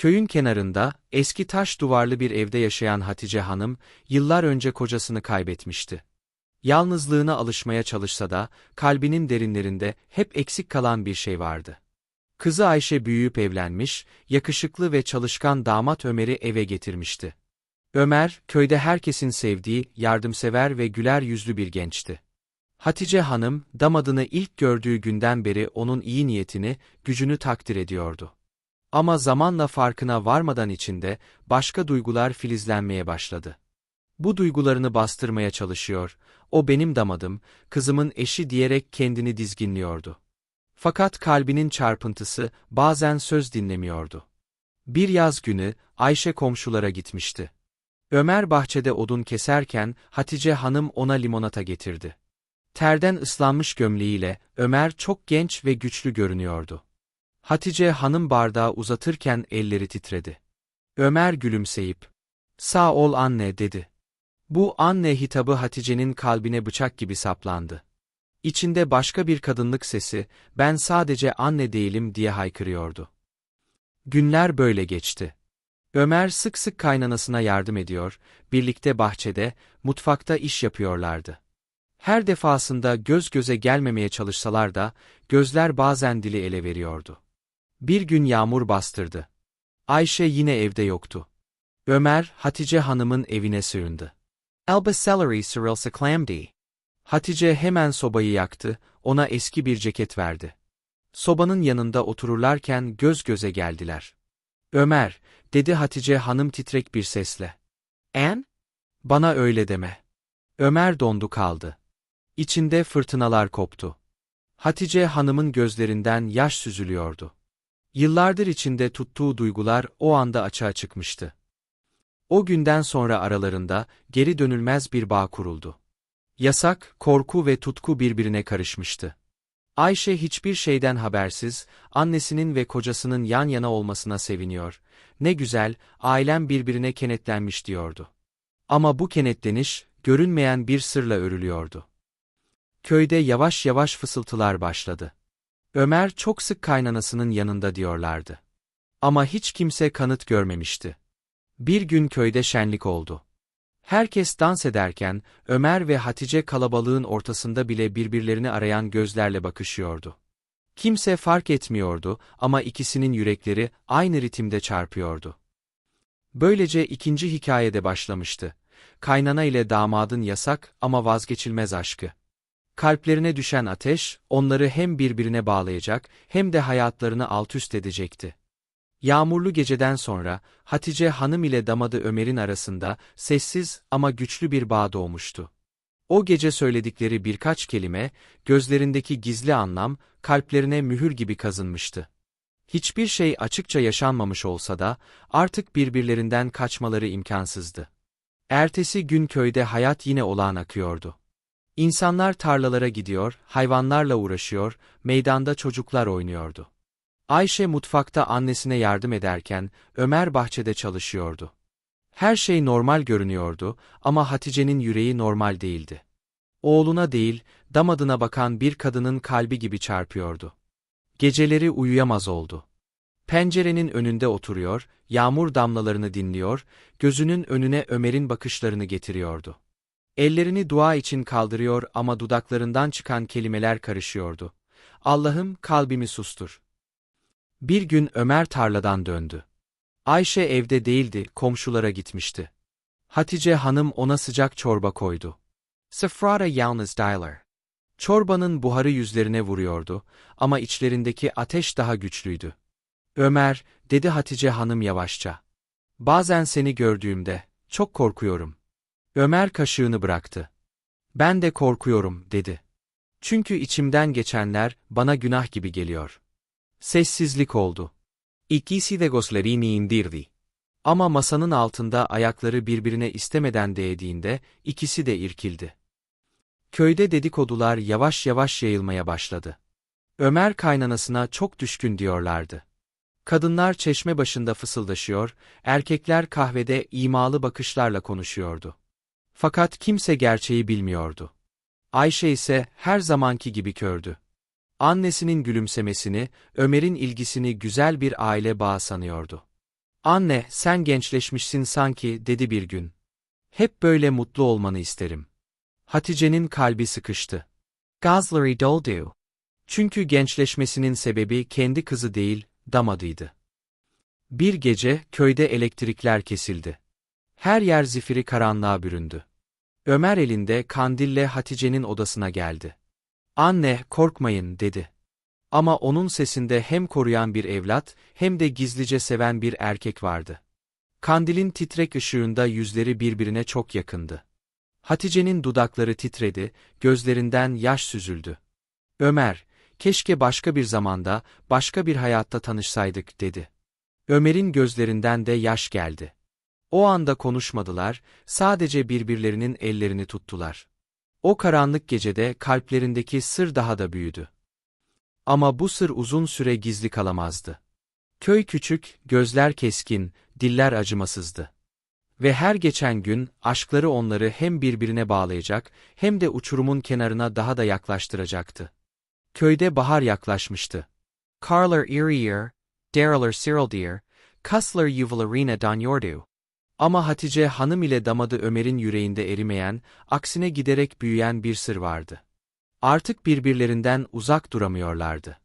Köyün kenarında, eski taş duvarlı bir evde yaşayan Hatice Hanım, yıllar önce kocasını kaybetmişti. Yalnızlığına alışmaya çalışsa da, kalbinin derinlerinde hep eksik kalan bir şey vardı. Kızı Ayşe büyüyüp evlenmiş, yakışıklı ve çalışkan damat Ömer'i eve getirmişti. Ömer, köyde herkesin sevdiği, yardımsever ve güler yüzlü bir gençti. Hatice Hanım, damadını ilk gördüğü günden beri onun iyi niyetini, gücünü takdir ediyordu. Ama zamanla farkına varmadan içinde, başka duygular filizlenmeye başladı. Bu duygularını bastırmaya çalışıyor, o benim damadım, kızımın eşi diyerek kendini dizginliyordu. Fakat kalbinin çarpıntısı bazen söz dinlemiyordu. Bir yaz günü Ayşe komşulara gitmişti. Ömer bahçede odun keserken Hatice Hanım ona limonata getirdi. Terden ıslanmış gömleğiyle Ömer çok genç ve güçlü görünüyordu. Hatice Hanım bardağı uzatırken elleri titredi. Ömer gülümseyip, ''Sağ ol anne'' dedi. Bu anne hitabı Hatice'nin kalbine bıçak gibi saplandı. İçinde başka bir kadınlık sesi, ben sadece anne değilim diye haykırıyordu. Günler böyle geçti. Ömer sık sık kaynanasına yardım ediyor, birlikte bahçede, mutfakta iş yapıyorlardı. Her defasında göz göze gelmemeye çalışsalar da, gözler bazen dili ele veriyordu. Bir gün yağmur bastırdı. Ayşe yine evde yoktu. Ömer, Hatice Hanım'ın evine sığındı. Elba celery sırılsa clamdi. Hatice hemen sobayı yaktı, ona eski bir ceket verdi. Sobanın yanında otururlarken göz göze geldiler. Ömer, dedi Hatice hanım titrek bir sesle. En? Bana öyle deme. Ömer dondu kaldı. İçinde fırtınalar koptu. Hatice hanımın gözlerinden yaş süzülüyordu. Yıllardır içinde tuttuğu duygular o anda açığa çıkmıştı. O günden sonra aralarında geri dönülmez bir bağ kuruldu. Yasak, korku ve tutku birbirine karışmıştı. Ayşe hiçbir şeyden habersiz, annesinin ve kocasının yan yana olmasına seviniyor. Ne güzel, ailem birbirine kenetlenmiş diyordu. Ama bu kenetleniş, görünmeyen bir sırla örülüyordu. Köyde yavaş yavaş fısıltılar başladı. Ömer çok sık kaynanasının yanında diyorlardı. Ama hiç kimse kanıt görmemişti. Bir gün köyde şenlik oldu. Herkes dans ederken, Ömer ve Hatice kalabalığın ortasında bile birbirlerini arayan gözlerle bakışıyordu. Kimse fark etmiyordu ama ikisinin yürekleri aynı ritimde çarpıyordu. Böylece ikinci hikayede başlamıştı. Kaynana ile damadın yasak ama vazgeçilmez aşkı. Kalplerine düşen ateş, onları hem birbirine bağlayacak hem de hayatlarını altüst edecekti. Yağmurlu geceden sonra, Hatice Hanım ile damadı Ömer'in arasında, sessiz ama güçlü bir bağ doğmuştu. O gece söyledikleri birkaç kelime, gözlerindeki gizli anlam, kalplerine mühür gibi kazınmıştı. Hiçbir şey açıkça yaşanmamış olsa da, artık birbirlerinden kaçmaları imkansızdı. Ertesi gün köyde hayat yine olağan akıyordu. İnsanlar tarlalara gidiyor, hayvanlarla uğraşıyor, meydanda çocuklar oynuyordu. Ayşe mutfakta annesine yardım ederken, Ömer bahçede çalışıyordu. Her şey normal görünüyordu ama Hatice'nin yüreği normal değildi. Oğluna değil, damadına bakan bir kadının kalbi gibi çarpıyordu. Geceleri uyuyamaz oldu. Pencerenin önünde oturuyor, yağmur damlalarını dinliyor, gözünün önüne Ömer'in bakışlarını getiriyordu. Ellerini dua için kaldırıyor ama dudaklarından çıkan kelimeler karışıyordu. Allah'ım kalbimi sustur. Bir gün Ömer tarladan döndü. Ayşe evde değildi, komşulara gitmişti. Hatice hanım ona sıcak çorba koydu. Safrada yalnız diler. Çorbanın buharı yüzlerine vuruyordu ama içlerindeki ateş daha güçlüydü. Ömer, dedi Hatice hanım yavaşça. Bazen seni gördüğümde, çok korkuyorum. Ömer kaşığını bıraktı. Ben de korkuyorum, dedi. Çünkü içimden geçenler bana günah gibi geliyor. Sessizlik oldu. İkisi de gözlerini indirdi. Ama masanın altında ayakları birbirine istemeden değdiğinde ikisi de irkildi. Köyde dedikodular yavaş yavaş yayılmaya başladı. Ömer kaynanasına çok düşkün diyorlardı. Kadınlar çeşme başında fısıldaşıyor, erkekler kahvede imalı bakışlarla konuşuyordu. Fakat kimse gerçeği bilmiyordu. Ayşe ise her zamanki gibi kördü. Annesinin gülümsemesini, Ömer'in ilgisini güzel bir aile bağı sanıyordu. Anne, sen gençleşmişsin sanki, dedi bir gün. Hep böyle mutlu olmanı isterim. Hatice'nin kalbi sıkıştı. Gazları doldu. Çünkü gençleşmesinin sebebi kendi kızı değil, damadıydı. Bir gece köyde elektrikler kesildi. Her yer zifiri karanlığa büründü. Ömer elinde kandille Hatice'nin odasına geldi. Anne, korkmayın, dedi. Ama onun sesinde hem koruyan bir evlat, hem de gizlice seven bir erkek vardı. Kandilin titrek ışığında yüzleri birbirine çok yakındı. Hatice'nin dudakları titredi, gözlerinden yaş süzüldü. Ömer, keşke başka bir zamanda, başka bir hayatta tanışsaydık, dedi. Ömer'in gözlerinden de yaş geldi. O anda konuşmadılar, sadece birbirlerinin ellerini tuttular. O karanlık gecede kalplerindeki sır daha da büyüdü. Ama bu sır uzun süre gizli kalamazdı. Köy küçük, gözler keskin, diller acımasızdı. Ve her geçen gün, aşkları onları hem birbirine bağlayacak, hem de uçurumun kenarına daha da yaklaştıracaktı. Köyde bahar yaklaşmıştı. Karlar iriyer, daralar sirildir, kaslar yuvalarına danyordu. Ama Hatice hanım ile damadı Ömer'in yüreğinde erimeyen, aksine giderek büyüyen bir sır vardı. Artık birbirlerinden uzak duramıyorlardı.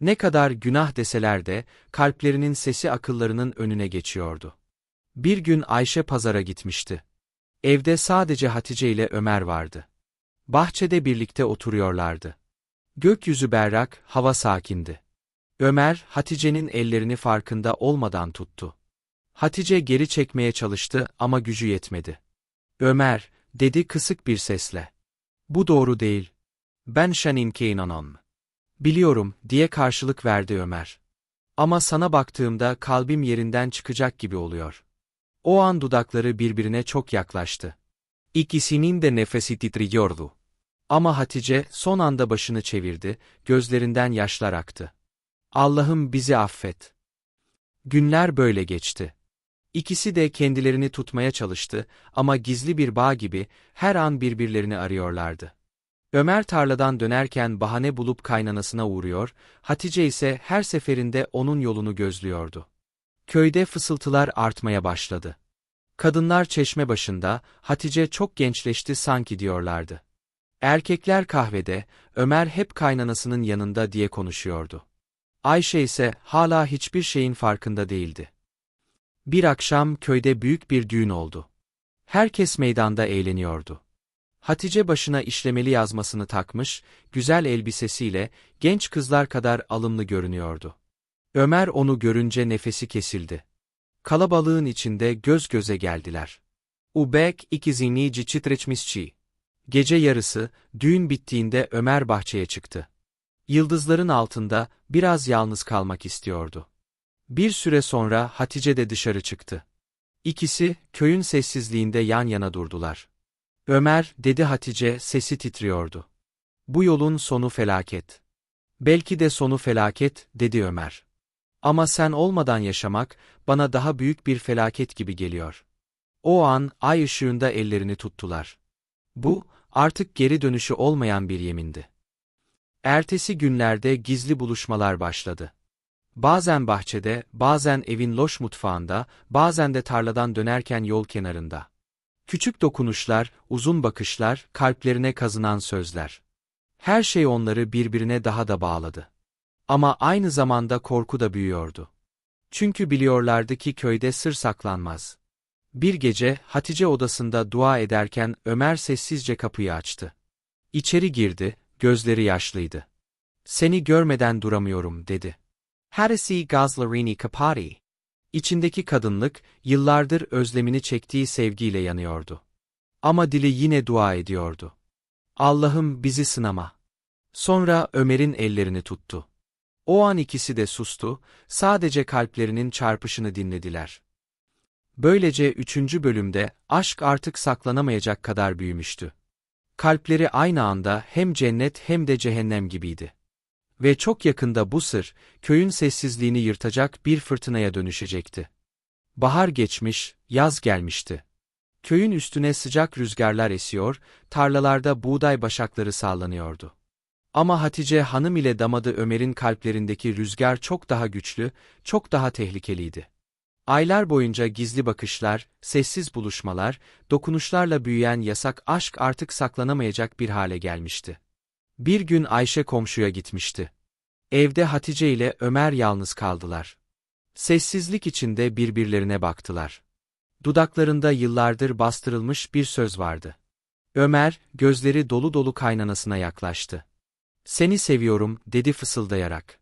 Ne kadar günah deseler de, kalplerinin sesi akıllarının önüne geçiyordu. Bir gün Ayşe pazara gitmişti. Evde sadece Hatice ile Ömer vardı. Bahçede birlikte oturuyorlardı. Gökyüzü berrak, hava sakindi. Ömer, Hatice'nin ellerini farkında olmadan tuttu. Hatice geri çekmeye çalıştı ama gücü yetmedi. Ömer, dedi kısık bir sesle. Bu doğru değil. Ben Şanin Keynanon. Biliyorum, diye karşılık verdi Ömer. Ama sana baktığımda kalbim yerinden çıkacak gibi oluyor. O an dudakları birbirine çok yaklaştı. İkisinin de nefesi titriyordu. Ama Hatice son anda başını çevirdi, gözlerinden yaşlar aktı. Allah'ım bizi affet. Günler böyle geçti. İkisi de kendilerini tutmaya çalıştı ama gizli bir bağ gibi her an birbirlerini arıyorlardı. Ömer tarladan dönerken bahane bulup kaynanasına uğruyor, Hatice ise her seferinde onun yolunu gözlüyordu. Köyde fısıltılar artmaya başladı. Kadınlar çeşme başında, Hatice çok gençleşti sanki diyorlardı. Erkekler kahvede, Ömer hep kaynanasının yanında diye konuşuyordu. Ayşe ise hala hiçbir şeyin farkında değildi. Bir akşam köyde büyük bir düğün oldu. Herkes meydanda eğleniyordu. Hatice başına işlemeli yazmasını takmış, güzel elbisesiyle genç kızlar kadar alımlı görünüyordu. Ömer onu görünce nefesi kesildi. Kalabalığın içinde göz göze geldiler. Ubek ikizini citreçmişçi. Gece yarısı, düğün bittiğinde Ömer bahçeye çıktı. Yıldızların altında biraz yalnız kalmak istiyordu. Bir süre sonra Hatice de dışarı çıktı. İkisi, köyün sessizliğinde yan yana durdular. Ömer, dedi Hatice, sesi titriyordu. Bu yolun sonu felaket. Belki de sonu felaket, dedi Ömer. Ama sen olmadan yaşamak, bana daha büyük bir felaket gibi geliyor. O an, ay ışığında ellerini tuttular. Bu, artık geri dönüşü olmayan bir yemindi. Ertesi günlerde gizli buluşmalar başladı. Bazen bahçede, bazen evin loş mutfağında, bazen de tarladan dönerken yol kenarında. Küçük dokunuşlar, uzun bakışlar, kalplerine kazınan sözler. Her şey onları birbirine daha da bağladı. Ama aynı zamanda korku da büyüyordu. Çünkü biliyorlardı ki köyde sır saklanmaz. Bir gece Hatice odasında dua ederken Ömer sessizce kapıyı açtı. İçeri girdi, gözleri yaşlıydı. Seni görmeden duramıyorum dedi. Hadisi Gazlarini Kapari. İçindeki kadınlık, yıllardır özlemini çektiği sevgiyle yanıyordu. Ama dili yine dua ediyordu. Allah'ım bizi sınama. Sonra Ömer'in ellerini tuttu. O an ikisi de sustu, sadece kalplerinin çarpışını dinlediler. Böylece üçüncü bölümde aşk artık saklanamayacak kadar büyümüştü. Kalpleri aynı anda hem cennet hem de cehennem gibiydi. Ve çok yakında bu sır, köyün sessizliğini yırtacak bir fırtınaya dönüşecekti. Bahar geçmiş, yaz gelmişti. Köyün üstüne sıcak rüzgarlar esiyor, tarlalarda buğday başakları sallanıyordu. Ama Hatice hanım ile damadı Ömer'in kalplerindeki rüzgar çok daha güçlü, çok daha tehlikeliydi. Aylar boyunca gizli bakışlar, sessiz buluşmalar, dokunuşlarla büyüyen yasak aşk artık saklanamayacak bir hale gelmişti. Bir gün Ayşe komşuya gitmişti. Evde Hatice ile Ömer yalnız kaldılar. Sessizlik içinde birbirlerine baktılar. Dudaklarında yıllardır bastırılmış bir söz vardı. Ömer, gözleri dolu dolu kaynanasına yaklaştı. Seni seviyorum, dedi fısıldayarak.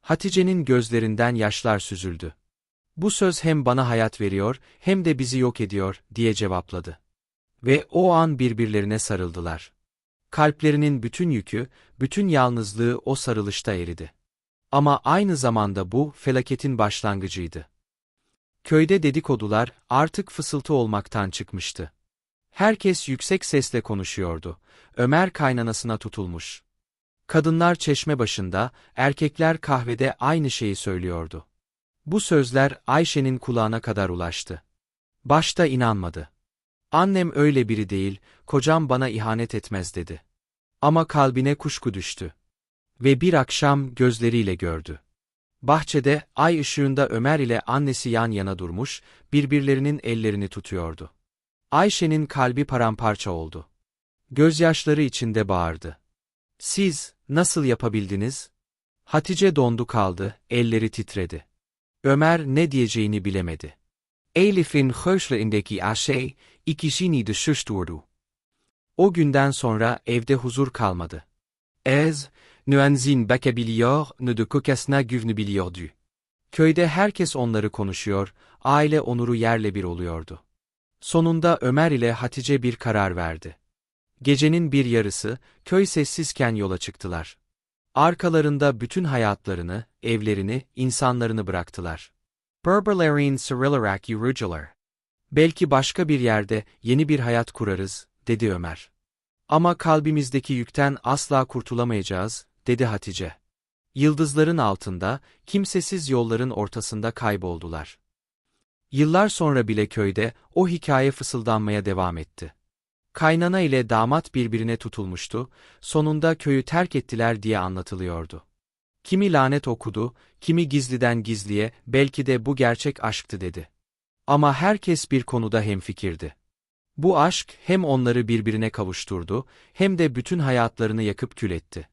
Hatice'nin gözlerinden yaşlar süzüldü. Bu söz hem bana hayat veriyor, hem de bizi yok ediyor, diye cevapladı. Ve o an birbirlerine sarıldılar. Kalplerinin bütün yükü, bütün yalnızlığı o sarılışta eridi. Ama aynı zamanda bu, felaketin başlangıcıydı. Köyde dedikodular artık fısıltı olmaktan çıkmıştı. Herkes yüksek sesle konuşuyordu. Ömer kaynanasına tutulmuş. Kadınlar çeşme başında, erkekler kahvede aynı şeyi söylüyordu. Bu sözler Ayşe'nin kulağına kadar ulaştı. Başta inanmadı. Annem öyle biri değil, kocam bana ihanet etmez dedi. Ama kalbine kuşku düştü. Ve bir akşam gözleriyle gördü. Bahçede, ay ışığında Ömer ile annesi yan yana durmuş, birbirlerinin ellerini tutuyordu. Ayşe'nin kalbi paramparça oldu. Gözyaşları içinde bağırdı. Siz, nasıl yapabildiniz? Hatice dondu kaldı, elleri titredi. Ömer ne diyeceğini bilemedi. Elif'in höşlerindeki Ayşe, ikisini de şuşturdu. O günden sonra evde huzur kalmadı. Ez, nuanzin bakabiliyor, ne de kokasına güvnebiliyordu. Köyde herkes onları konuşuyor, aile onuru yerle bir oluyordu. Sonunda Ömer ile Hatice bir karar verdi. Gecenin bir yarısı, köy sessizken yola çıktılar. Arkalarında bütün hayatlarını, evlerini, insanlarını bıraktılar. Berberlerin Cyrillarak yürücüler. Belki başka bir yerde yeni bir hayat kurarız, dedi Ömer. Ama kalbimizdeki yükten asla kurtulamayacağız, dedi Hatice. Yıldızların altında, kimsesiz yolların ortasında kayboldular. Yıllar sonra bile köyde o hikaye fısıldanmaya devam etti. Kaynana ile damat birbirine tutulmuştu, sonunda köyü terk ettiler diye anlatılıyordu. Kimi lanet okudu, kimi gizliden gizliye, belki de bu gerçek aşktı dedi. Ama herkes bir konuda hemfikirdi. Bu aşk hem onları birbirine kavuşturdu, hem de bütün hayatlarını yakıp kül etti.